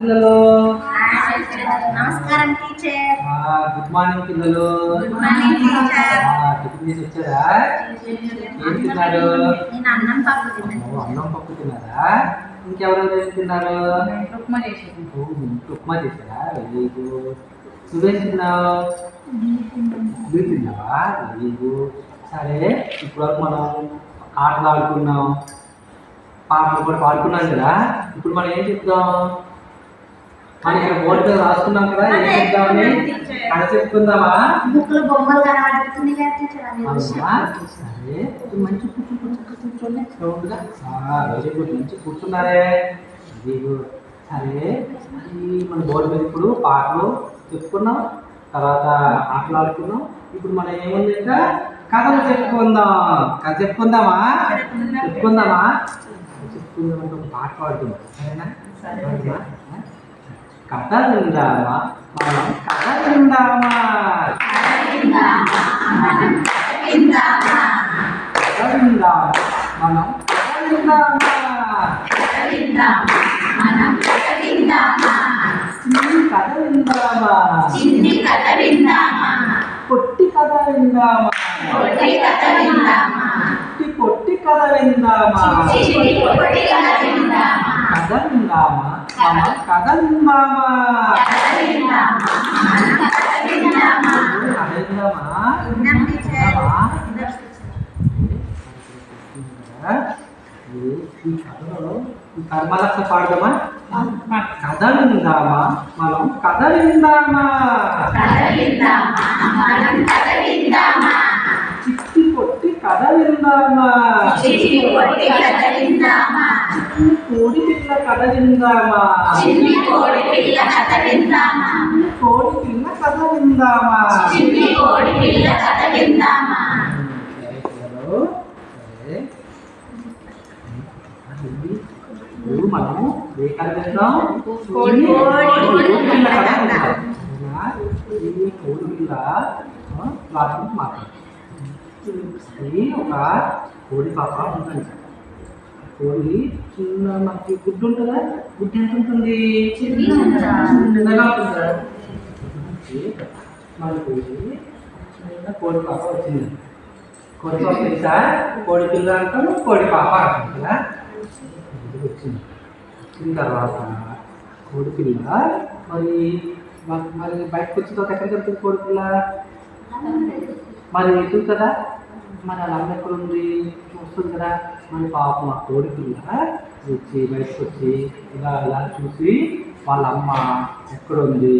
పిల్లలు. నమస్కారం teacher good morning పిల్లలు. గుడ్ మార్నింగ్ టీచర్ టిఫిన్ చేసి వచ్చారా? ఏం తిన్నారు? నేను అన్నం పప్పు తిన్నాను. అన్నం పప్పు తిన్నారా? ఇంకెవరెవరు ఏం తిన్నారు? ఉప్మా ఇంట్లో ఉప్మా చేశారా? Very good. నువ్వేం తిన్నావు? నువ్వు తిన్నావా? Very good. సరే ఇప్పుడు వరకు మనం ఆటలు ఆడుకున్నాం. పాటలు కూడా పాడుకున్నాం కదా. ఇప్పుడు మనం ఏం చెప్తాం? మనం ఇక్కడ బోర్డు మీద రాసుకున్నాం కదా ఏం చెప్తామని కథ చెప్పుకుందామా? బొమ్మలు కనబడుతుంది? సరే. మంచి వెరీ గుడ్ మంచి కూర్చున్నారే. వెరీ గుడ్ సరే. మరి మన బోర్డు మీద ఇప్పుడు పాటలు చెప్పుకున్నాం తర్వాత ఆటలు ఆడుకున్నాం. ఇప్పుడు మనం ఏముంది ఇంకా? కథలు చెప్పుకుందాం. కథ చెప్పుకుందామా? చెప్పుకుందామా? చెప్పుకుందాం అంటే ఒక పాట పాడుకుందాం. సరేనా? కథ విందామా మనం కథ విందామా కథ విందామా మనం కథ విందామా చిన్ని కథ విందామా పొట్టి కథ విందామా పొట్టి పొట్టి కథ విందామా కథ విందామా మనం కథ విందామా కథ విందామా విన్నాం టీచర్ ఈ కథలో ఈ కర్మలక్ష పాడదామా కథ విందామా మనం కథ విందామా చిట్టి పొట్టి కథ విందామా? చిట్టి కోడి పిల్ల కథ విందామా? కోడి పిల్ల కథ విందామా? మనము ఏ కథ విందాం కోడి కోడి పిల్ల కథ పిల్ల విందాం. అవునా? ఈ కోడి పిల్ల క్లాస్ మాట్లాడుతుంది ఒక కోడి పాప ఉంటుంది కోడి చిన్న మనకి గుడ్డు ఉంటుందా? గుడ్డు ఎంత ఉంటుంది? చిన్నగా. ఉంటుందా? మన కోడి చిన్న కోడి పాప వచ్చింది. కోడి పాప తెలుసా? కోడి పిల్ల అంటాం కోడి పాప అంటాం కదా? వచ్చింది. వచ్చిన తర్వాత కోడి పిల్ల మరి మరి బయటకు వచ్చిన తర్వాత ఎక్కడికి వెళ్తుంది కోడి పిల్ల? మరి ఎదుగు కదా మన అమ్మ ఎక్కడ ఉంది? చూస్తుంది కదా మన పాపం ఆ కోడి పిల్ల వచ్చి బయటకు వచ్చి ఇలా ఇలా చూసి వాళ్ళ అమ్మ ఎక్కడ ఉంది